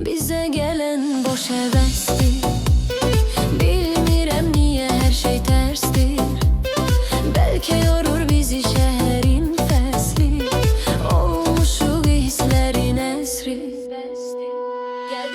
Bize gelen boş hevesti Bilmirem niye her şey terstir. Belki yorur bizi şehrin fesli Olmuşu hislerin esri. Gel